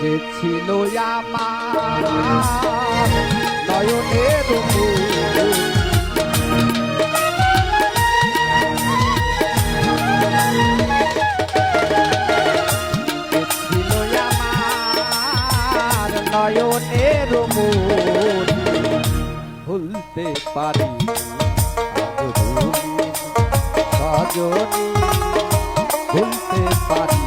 যে ছিল আমার নয়নের ছিল আমার নয়নের মূল ভুলতে পারি সজনী ভুলতে পারি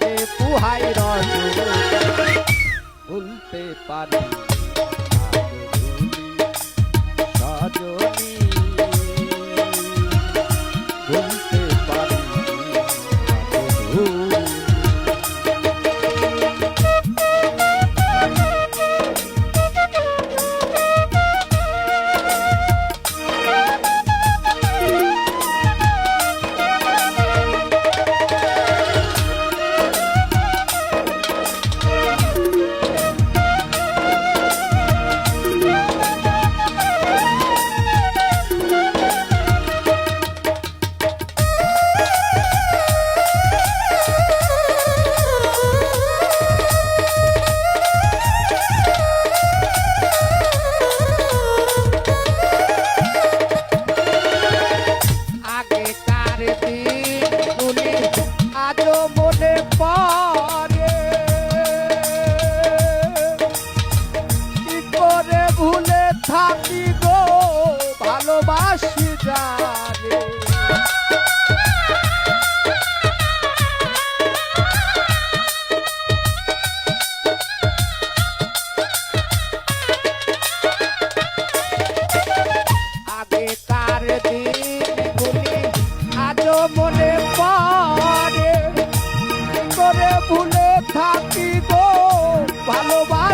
কেঁদে পুহাই রজ ভুলতে পারি সজনী